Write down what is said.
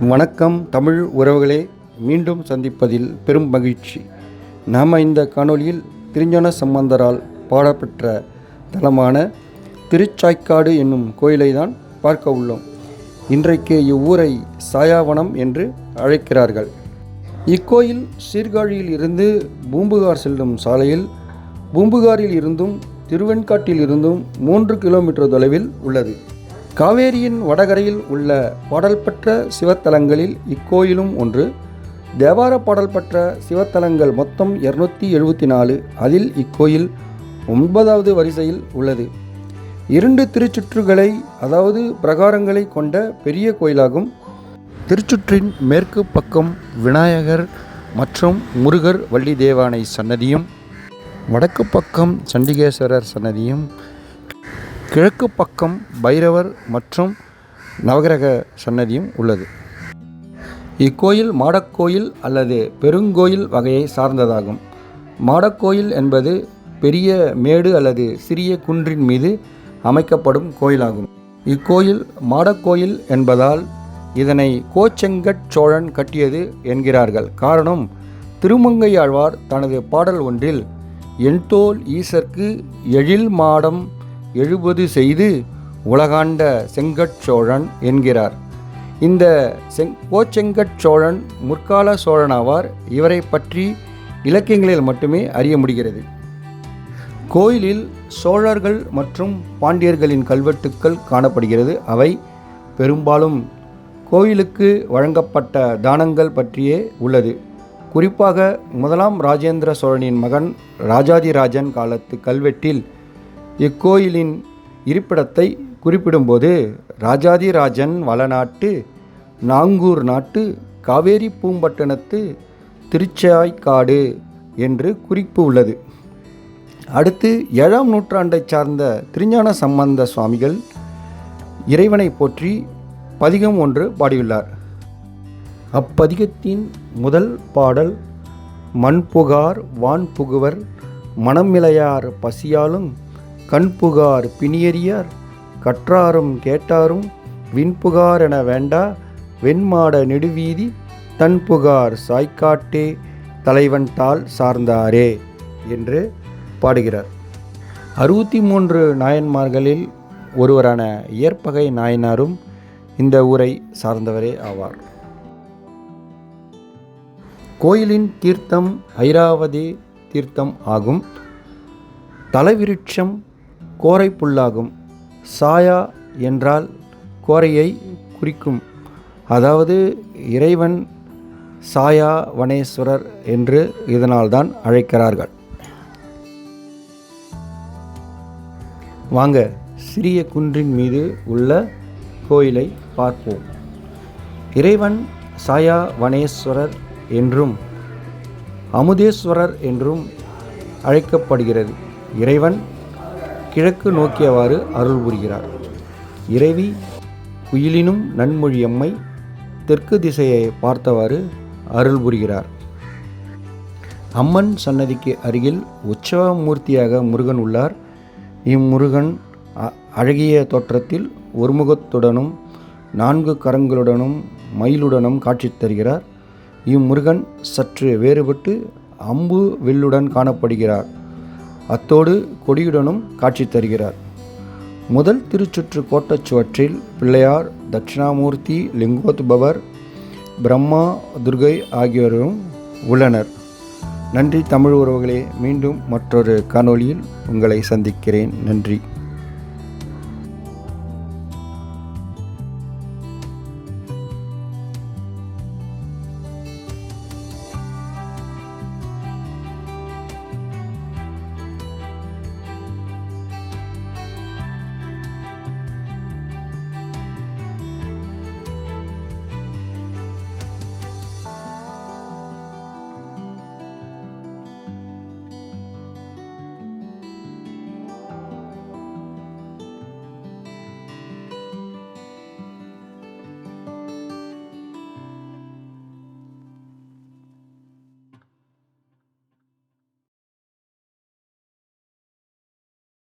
வணக்கம் தமிழ் உறவுகளே. மீண்டும் சந்திப்பதில் பெரும் மகிழ்ச்சி. நாம் இந்த காணொலியில் திருஞான சம்பந்தரால் பாடப்பெற்ற தலமான திருச்சாய்க்காடு என்னும் கோயிலை தான் பார்க்க உள்ளோம். இன்றைக்கு இவ்வூரை சாயாவனம் என்று அழைக்கிறார்கள். இக்கோயில் சீர்காழியில் இருந்து பூம்புகார் செல்லும் சாலையில் பூம்புகாரில் இருந்தும் திருவெண்காட்டில் இருந்தும் மூன்று கிலோமீட்டர் தொலைவில் உள்ளது. காவேரியின் வடகரையில் உள்ள பாடல் பெற்ற சிவத்தலங்களில் இக்கோயிலும் ஒன்று. தேவார பாடல் பெற்ற சிவத்தலங்கள் மொத்தம் இருநூத்தி எழுபத்தி நாலு. அதில் இக்கோயில் ஒன்பதாவது வரிசையில் உள்ளது. இரண்டு திருச்சுற்றுகளை அதாவது பிரகாரங்களை கொண்ட பெரிய கோயிலாகும். திருச்சுற்றின் மேற்கு பக்கம் விநாயகர் மற்றும் முருகர் வள்ளி தேவானை சன்னதியும் வடக்கு பக்கம் சண்டிகேஸ்வரர் சன்னதியும் கிழக்கு பக்கம் பைரவர் மற்றும் நவகிரக சன்னதியும் உள்ளது. இக்கோயில் மாடக்கோயில் அல்லது பெருங்கோயில் வகையை சார்ந்ததாகும். மாடக்கோயில் என்பது பெரிய மேடு அல்லது சிறிய குன்றின் மீது அமைக்கப்படும் கோயிலாகும். இக்கோயில் மாடக்கோயில் என்பதால் இதனை கோச்செங்கட் சோழன் கட்டியது என்கிறார்கள். காரணம் திருமங்கையாழ்வார் தனது பாடல் ஒன்றில் எண்தோல் ஈசர்க்கு எழில் மாடம் எழுபது செய்து உலகாண்ட செங்கட் சோழன் என்கிறார். இந்த செங் கோச்செங்கட் சோழன் முற்கால சோழனாவார். இவரை பற்றி இலக்கியங்களில் மட்டுமே அறிய முடிகிறது. கோயிலில் சோழர்கள் மற்றும் பாண்டியர்களின் கல்வெட்டுக்கள் காணப்படுகிறது. அவை பெரும்பாலும் கோயிலுக்கு வழங்கப்பட்ட தானங்கள் பற்றியே உள்ளது. குறிப்பாக முதலாம் ராஜேந்திர சோழனின் மகன் ராஜாதிராஜன் காலத்து கல்வெட்டில் இக்கோயிலின் இருப்பிடத்தை குறிப்பிடும்போது ராஜாதிராஜன் வளநாட்டு நாங்கூர் நாட்டு காவேரி பூம்பட்டினத்து திருச்சாய்க்காடு என்று குறிப்பு உள்ளது. அடுத்து ஏழாம் நூற்றாண்டைச் சார்ந்த திருஞான சம்பந்த சுவாமிகள் இறைவனை போற்றி பதிகம் ஒன்று பாடியுள்ளார். அப்பதிகத்தின் முதல் பாடல் மண் புகார் வான் புகுவர் மனமிளையார் பசியாலும் கண்புகார் பிணியறியார் கற்றாரும் கேட்டாரும் விண்புகார் என வேண்டா வெண்மாட நெடுவீதி தன்புகார் சாய்க்காட்டே தலைவன் தாள் சார்ந்தாரே என்று பாடுகிறார். அறுபத்தி மூன்று நாயன்மார்களில் ஒருவரான இயற்பகை நாயனாரும் இந்த ஊரை சார்ந்தவரே ஆவார். கோயிலின் தீர்த்தம் ஐராவதி தீர்த்தம் ஆகும். தலவிருட்சம் கோரை புல்லாகும் சாயா என்றால் கோரையை குறிக்கும். அதாவது இறைவன் சாயா வனேஸ்வரர் என்று இதனால்தான் அழைக்கிறார்கள். வாங்க சிறிய குன்றின் மீது உள்ள கோயிலை பார்ப்போம். இறைவன் சாயா வனேஸ்வரர் என்றும் அமுதேஸ்வரர் என்றும் அழைக்கப்படுகிறது. இறைவன் கிழக்கு நோக்கியவாறு அருள் புரிகிறார். இறைவி குயிலினும் நன்மொழியம்மை தெற்கு திசையை பார்த்தவாறு அருள் புரிகிறார். அம்மன் சன்னதிக்கு அருகில் உற்சவ மூர்த்தியாக முருகன் உள்ளார். இம்முருகன் அ- அழகிய தோற்றத்தில் ஒருமுகத்துடனும் நான்கு கரங்களுடனும் மயிலுடனும் காட்சி தருகிறார். இம்முருகன் சற்று வேறுபட்டு அம்பு வில்லுடன் காணப்படுகிறார். அத்தோடு கொடியுடனும் காட்சி தருகிறார். முதல் திருச்சுற்று கோட்டச்சுவற்றில் பிள்ளையார் தட்சிணாமூர்த்தி லிங்கோத்பவர் பிரம்மா துர்கை ஆகியோரும் உள்ளனர். நன்றி தமிழ் உறவுகளே மீண்டும் மற்றொரு காணொளியில் உங்களை சந்திக்கிறேன். நன்றி.